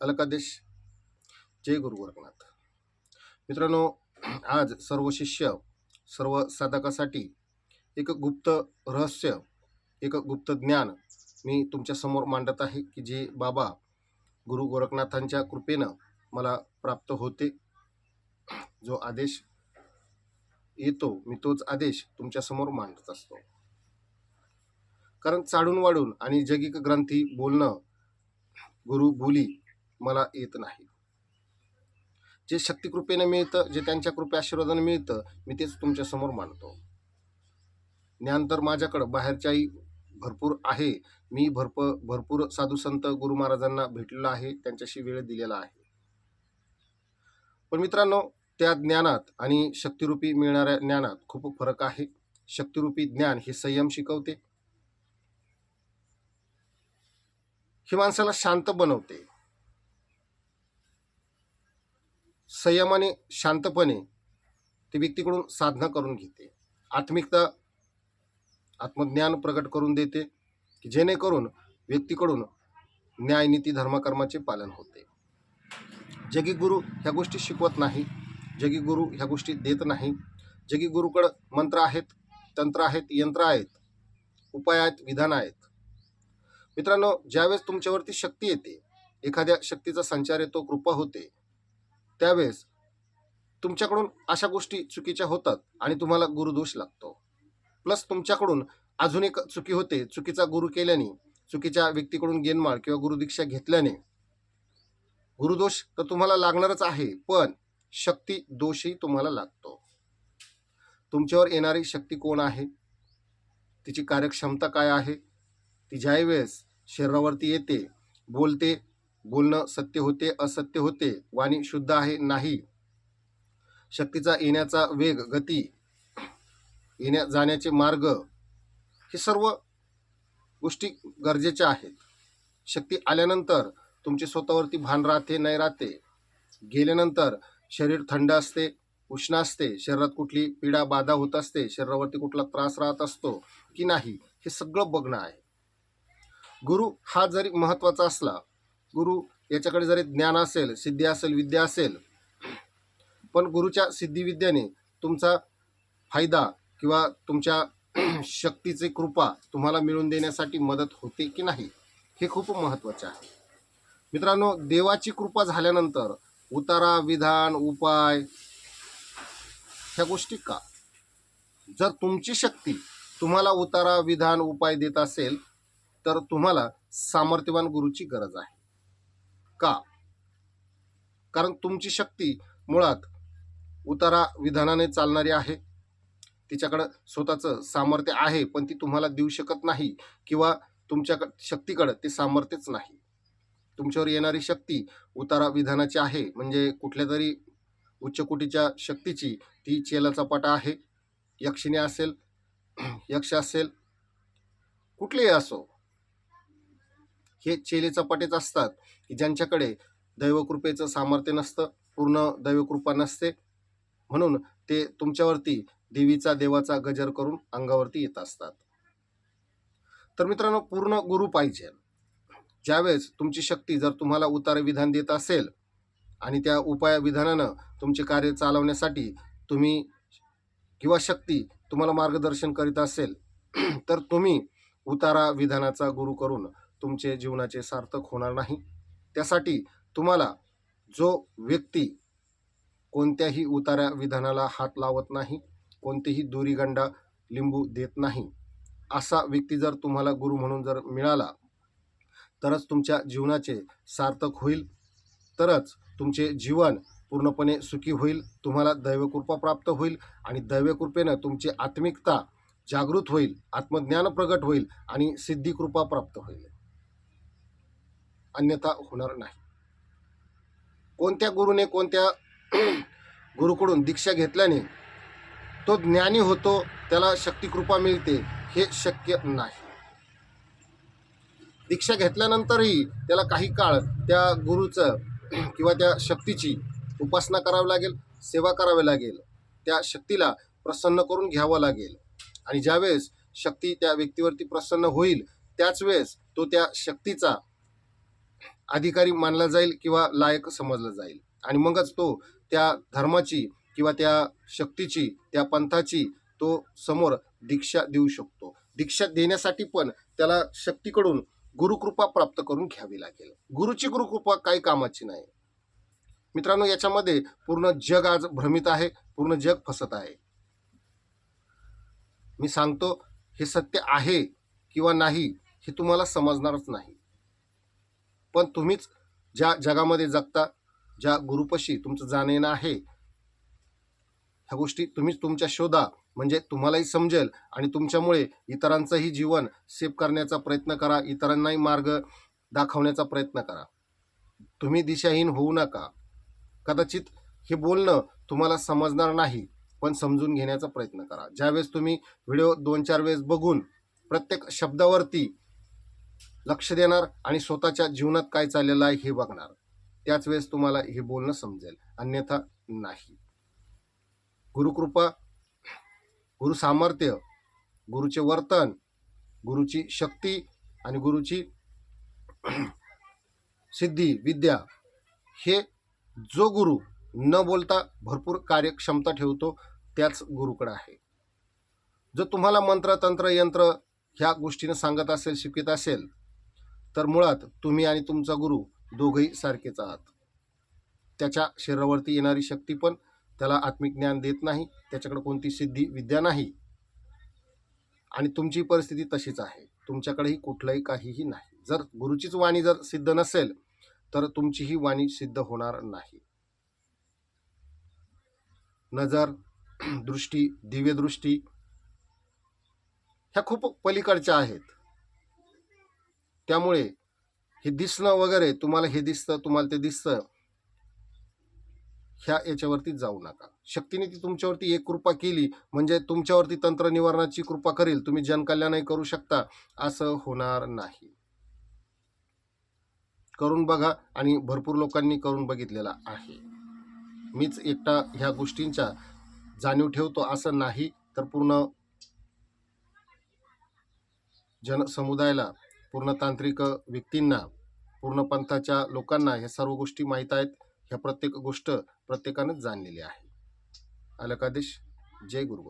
अलकादेश. जय गुरु गोरखनाथ. मित्रांनो आज सर्व शिष्य सर्व साधकासाठी एक गुप्त रहस्य एक गुप्त ज्ञान मी तुमच्यासमोर मांडत आहे की जे बाबा गुरु गोरखनाथांच्या कृपेनं मला प्राप्त होते. जो आदेश येतो मी तोच आदेश तुमच्यासमोर मांडत असतो. कारण चाडून वाढून आणि जगिक ग्रंथी बोलणं गुरु बोली मला येत नाही. जे शक्तिकृपेने मिळतं जे त्यांच्या कृपे आशीर्वादाने मिळतं मी तेच तुमच्यासमोर मांडतो ज्ञान तर माझ्याकडं बाहेरच्याही भरपूर आहे. मी भरप भरपूर साधू संत गुरु महाराजांना भेटलेला आहे त्यांच्याशी वेळ दिलेला आहे. पण मित्रांनो त्या ज्ञानात आणि शक्तिरूपी मिळणाऱ्या ज्ञानात खूप फरक आहे. शक्तिरूपी ज्ञान हे संयम शिकवते. हे माणसाला शांत बनवते. संयमाने शांतपणे ती व्यक्तीकडून साधना करून घेते. आत्मिकता आत्मज्ञान प्रकट करून देते की जेणेकरून व्यक्तीकडून न्यायनीती धर्मकर्माचे पालन होते. जगी गुरु ह्या गोष्टी शिकवत नाही जगी गुरु ह्या गोष्टी देत नाही. जगी गुरुकडं मंत्र आहेत तंत्र आहेत यंत्र आहेत उपाय आहेत विधान आहेत. मित्रांनो ज्यावेळेस तुमच्यावरती शक्ती येते एखाद्या शक्तीचा संचार येतो कृपा होते त्यावेळेस तुमच्याकडून अशा गोष्टी चुकीच्या होतात आणि तुम्हाला गुरुदोष लागतो. प्लस तुमच्याकडून अजून एक चुकी होते. चुकीचा गुरु केल्याने चुकीच्या व्यक्तीकडून गेनमाळ किंवा गुरुदीक्षा घेतल्याने गुरुदोष तर तुम्हाला लागणारच आहे पण शक्ती दोषही तुम्हाला लागतो. तुमच्यावर येणारी शक्ती कोण आहे? तिची कार्यक्षमता काय आहे? ती ज्याही वेळेस शरीरावरती येते बोलते बोलणं सत्य होते असत्य होते वाणी शुद्ध आहे नाही. शक्तीचा येण्याचा वेग गती येण्या जाण्याचे मार्ग हे सर्व गोष्टी गरजेच्या आहेत. शक्ती आल्यानंतर तुमचे स्वतःवरती भान राहते नाही राहते. गेल्यानंतर शरीर थंड असते उष्ण असते शरीरात कुठली पीडा बाधा होत असते शरीरावरती कुठला त्रास राहत असतो की नाही हे सगळं बघणं आहे. गुरु हा जरी महत्त्वाचा असला गुरु याच्याकडे जरी ज्ञान असेल सिद्धी असेल विद्या असेल पण गुरुच्या सिद्धिविद्याने तुमचा फायदा किंवा तुमच्या शक्तीची कृपा तुम्हाला मिळवून देण्यासाठी मदत होते की नाही हे खूप महत्त्वाचे आहे. मित्रांनो देवाची कृपा झाल्यानंतर उतारा विधान उपाय ह्या गोष्टी का? जर तुमची शक्ती तुम्हाला उतारा विधान उपाय देत असेल तर तुम्हाला सामर्थ्यवान गुरुची गरज आहे. का? कारण तुमची शक्ती मुळात उतारा विधानाने चालणारी आहे. तिच्याकडं स्वतःचं सामर्थ्य आहे पण ती तुम्हाला देऊ शकत नाही किंवा तुमच्या शक्तीकडं ते सामर्थ्यच नाही. तुमच्यावर येणारी शक्ती उतारा विधानाची आहे म्हणजे कुठल्या तरी उच्च कोटीच्या शक्तीची ती चेलाचापाटा आहे. यक्षिणी असेल यक्ष असेल कुठलेही असो हे चेलेचापाटेच असतात. की ज्यांच्याकडे दैवकृपेचं सामर्थ्य नसतं पूर्ण दैवकृपा नसते म्हणून ते तुमच्यावरती देवीचा देवाचा गजर करून अंगावरती येत असतात. तर मित्रांनो पूर्ण गुरु पाहिजे. ज्यावेळेस तुमची शक्ती जर तुम्हाला उतार विधान देत असेल आणि त्या उपाय विधानानं तुमचे कार्य चालवण्यासाठी तुम्ही किंवा शक्ती तुम्हाला मार्गदर्शन करीत असेल तर तुम्ही उतारा विधानाचा गुरु करून तुमचे जीवनाचे सार्थक होणार नाही. त्यासाठी तुम्हाला जो व्यक्ती कोणत्याही उतारा विधानाला हात लावत नाही कोणतेही दोरीगंडा लिंबू देत नाही असा व्यक्ती जर तुम्हाला गुरु म्हणून जर मिळाला तरच तुमच्या जीवनाचे सार्थक होईल तरच तुमचे जीवन पूर्णपणे सुखी होईल तुम्हाला दैवकृपा प्राप्त होईल आणि दैवकृपेनं तुमची आत्मिकता जागृत होईल आत्मज्ञान प्रगट होईल आणि सिद्धिकृपा प्राप्त होईल. अन्यथा होणार नाही. कोणत्या गुरुने कोणत्या गुरुकडून दीक्षा घेतल्याने तो ज्ञानी होतो त्याला शक्तिकृपा मिळते हे शक्य नाही. दीक्षा घेतल्यानंतरही त्याला काही काळ त्या गुरुचं किंवा त्या शक्तीची उपासना करावी लागेल सेवा करावी लागेल त्या शक्तीला प्रसन्न करून घ्यावं लागेल. आणि ज्यावेळेस शक्ती त्या व्यक्तीवरती प्रसन्न होईल त्याच वेळेस तो त्या शक्तीचा अधिकारी मानला जाईल किंवा लायक समजला जाईल. आणि मगच तो त्या धर्माची किंवा त्या शक्तीची त्या पंथाची तो समोर दीक्षा देऊ शकतो. दीक्षा देण्यासाठी पण त्याला शक्तीकडून गुरुकृपा प्राप्त करून घ्यावी लागेल. गुरुची गुरुकृपा काही कामाची नाही. मित्रांनो याच्यामध्ये पूर्ण जग आज भ्रमित आहे पूर्ण जग फसत आहे. मी सांगतो हे सत्य आहे किंवा नाही हे तुम्हाला समजणारच नाही. पण तुम्हीच ज्या जगामध्ये जगता ज्या गुरुपशी तुमचं जाणं आहे ह्या गोष्टी तुम्हीच तुमच्या शोधा म्हणजे तुम्हालाही समजेल आणि तुमच्यामुळे इतरांचंही जीवन सेफ करण्याचा प्रयत्न करा इतरांनाही मार्ग दाखवण्याचा प्रयत्न करा. तुम्ही दिशाहीन होऊ नका. कदाचित हे बोलणं तुम्हाला समजणार नाही पण समजून घेण्याचा प्रयत्न करा. ज्यावेळेस तुम्ही व्हिडिओ दोन चार वेळेस बघून प्रत्येक शब्दावरती लक्ष देणार आणि स्वतःच्या जीवनात काय चाललेलं आहे हे बघणार. त्याच वेळेस तुम्हाला हे बोलणं समजेल. अन्यथा नाही. गुरुकृपा गुरु सामर्थ्य गुरुचे वर्तन गुरुची शक्ती आणि गुरुची सिद्धी विद्या हे जो गुरु न बोलता भरपूर कार्यक्षमता ठेवतो त्याच गुरुकडे आहे. जो तुम्हाला मंत्र तंत्र यंत्र ह्या गोष्टीनं सांगत असेल शिकवित असेल तर मुळात तुम्ही आणि तुमचा गुरु दोघंही सारखेच आहात. त्याच्या शरीरावरती येणारी शक्ती पण त्याला आत्मिक ज्ञान देत नाही त्याच्याकडे कोणती सिद्धी विद्या नाही. आणि तुमची परिस्थिती तशीच आहे. तुमच्याकडेही कुठलंही काहीही नाही. जर गुरुचीच वाणी जर सिद्ध नसेल तर तुमचीही वाणी सिद्ध होणार नाही. नजर दृष्टी दिव्यदृष्टी ह्या खूप पलीकडच्या आहेत. त्यामुळे हे दिसणं वगैरे तुम्हाला हे दिसतं तुम्हाला ते दिसतं ह्या याच्यावरती जाऊ नका. शक्तीने ती तुमच्यावरती एक कृपा केली म्हणजे तुमच्यावरती तंत्र निवारणाची कृपा करेल तुम्ही जनकल्याणही करू शकता असं होणार नाही. करून बघा आणि भरपूर लोकांनी करून बघितलेला आहे. मीच एकटा ह्या गोष्टींच्या जाणीव ठेवतो असं नाही तर पूर्ण जनसमुदायाला पूर्ण तांत्रिक व्यक्तींना पूर्ण पंथाच्या लोकांना ह्या सर्व गोष्टी माहीत आहेत. ह्या प्रत्येक गोष्ट प्रत्येकानंच जाणलेली आहे. अलकादेश जय गुरु